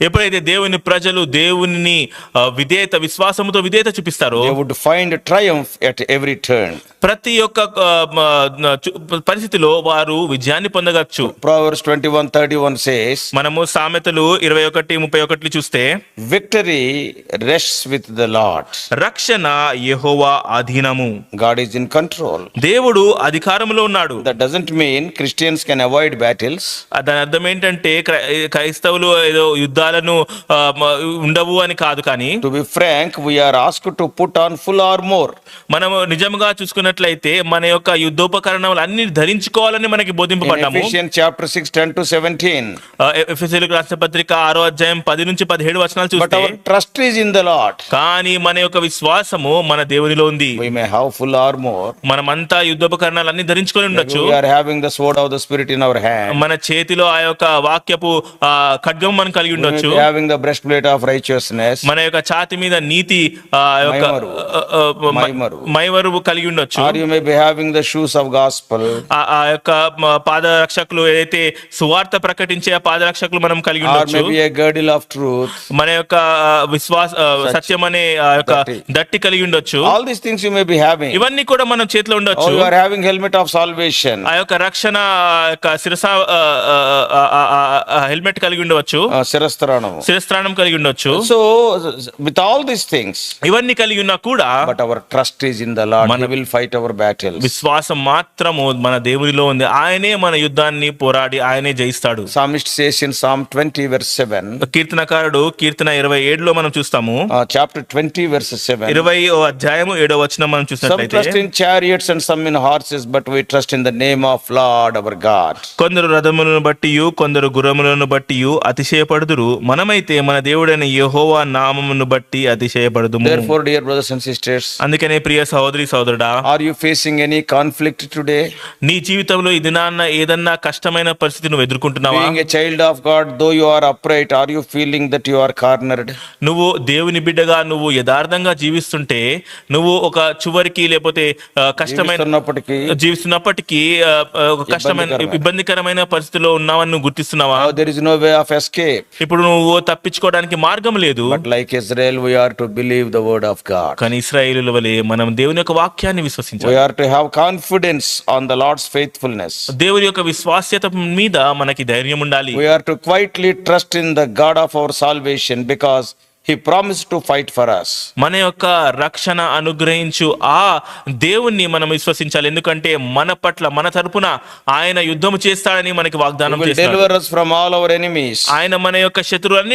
ఎప్పుడైతే దేవుని ప్రజలు దేవుని ఆ, విధేయత విశ్వాసముతో విధేయత చూపిస్తారో would find triumph at every turn. ప్రతి ఒక్క పరిస్థితిలో వారు విజయాన్ని పొందగచ్చు. Proverbs twenty one thirty one says మనము సామెతలు ఇరవై ఒకటి ముప్పై ఒకటి చూస్తే victory rest with the lot రక్షణ యహోవా అధీనము. గాడ్ ఈస్ ఇన్ కంట్రోల్ దేవుడు అధికారంలో ఉన్నాడు. That doesn't mean Christians can avoid battles దాని అర్థం ఏంటంటే క్రైస్తవులు ఏదో యుద్ధాలను ఉండవు అని కాదు కానీ to be frank we are ask to put on full armour మనము నిజంగా చూసుకున్న మన యొక్క యుద్ధోపకరణాలు అన్ని ధరించుకోవాలని మనకి బోధింపబడ్డాము 6, 10 to 17. ఎఫ్ఎస్సీలకు రాసిన పత్రిక ఆరో అధ్యాయం పది నుంచి పదిహేడు వచనాలు చూస్తే trust is in the Lord. కానీ మన యొక్క విశ్వాసము మన దేవునిలో ఉంది armor. మనమంతా యుద్ధోపకరణాలు అన్ని ధరించుకొని ఉండొచ్చు having the sword of the Spirit in our hand. మన చేతిలో ఆ యొక్క వాక్యపు ఖడ్గం మనం కలిగి ఉండొచ్చు be having the breastplate of righteousness. మన యొక్క ఛాతి మీద నీతి ఆ యొక్క మైమరు. కలిగి ఉండొచ్చు ది షూస్ ఆఫ్ ఆ యొక్క పాద రక్షకులు ఏదైతే సువార్త ప్రకటించే పాద రక్షకులు మనం కలిగి ఉండవచ్చు గర్డిల్ ఆఫ్ ఉండొచ్చు మన యొక్క విశ్వాస సత్యమనే ఆ యొక్క దట్టి కలిగి ఉండొచ్చు. All this things you may be having ఇవన్నీ కూడా మనం చేతిలో ఉండొచ్చు. You are having helmet of salvation ఆ యొక్క రక్షణ యొక్క శిరస హెల్మెట్ కలిగి ఉండొచ్చు. శిరస్త్రాణం శిరస్త్రాణం కలిగి ఉండొచ్చు. So with all this things ఇవన్నీ కలిగి ఉన్నా కూడా but our trust is in the lord he will fight our battles. విశ్వాసం మాత్రము మన దేవునిలో ఉంది ఆయనే మన యుద్ధాన్ని పోరాడి ఆయనే జయిస్తాడు in Psalm 20, verse 7, కీర్తనకారుడు కీర్తన ఇరవై ఏడులో మనం చూస్తాము chapter 20, verse 7. ఇరవై అధ్యాయము ఏడో వచనం మనం చూసినట్లయితే in chariots and some in horses, but we trust in the name of Lord our God. కొందరు రథములను బట్టి కొందరు గుర్రములను బట్టి అతిశయపడుదురు మనమైతే మన దేవుడైన యెహోవా నామమును బట్టి అతిశయపడుదుము Therefore, dear brothers and sisters, అందుకనే ప్రియ సహోదరి సహోదరుడా are you facing any conflict today? నీ జీవితంలో ఈ దినాన్న ఏదన్నా కష్టమైన పరిస్థితి నువ్వు ఎదుర్కొంటున్నావా Being a child of God, though you are upright, are you feeling that you are cornered? నువ్వు దేవుని బిడ్డగా నువ్వు యథార్థంగా జీవిస్తుంటే నువ్వు ఒక చివరికి లేకపోతే కష్టమైన జీవిస్తున్నప్పటికీ, ఒక కష్టమైన ఇబ్బందికరమైన. పరిస్థితిలో ఉన్నావని నువ్వు గుర్తిస్తున్నావా there is no way of escape. ఇప్పుడు నువ్వు తప్పించుకోవడానికి మార్గం లేదు But like Israel, we are to believe the word of God. కానీ ఇస్రాయేలుల వలె మనం దేవుని యొక్క వాక్యాన్ని విశ్వసించాలి. దేవుని యొక్క మీద మనకి ధైర్యం ఉండాలి. సాల్వేషన్ ఫైట్ ఫర్ మన యొక్క రక్షణ అనుగ్రహించు ఆ దేవుణ్ణి మనం విశ్వసించాలి. ఎందుకంటే మన పట్ల మన తరపున ఆయన యుద్ధం చేస్తాడని మనకి వాగ్దానం ఆయన మన యొక్క శత్రువులన్నీ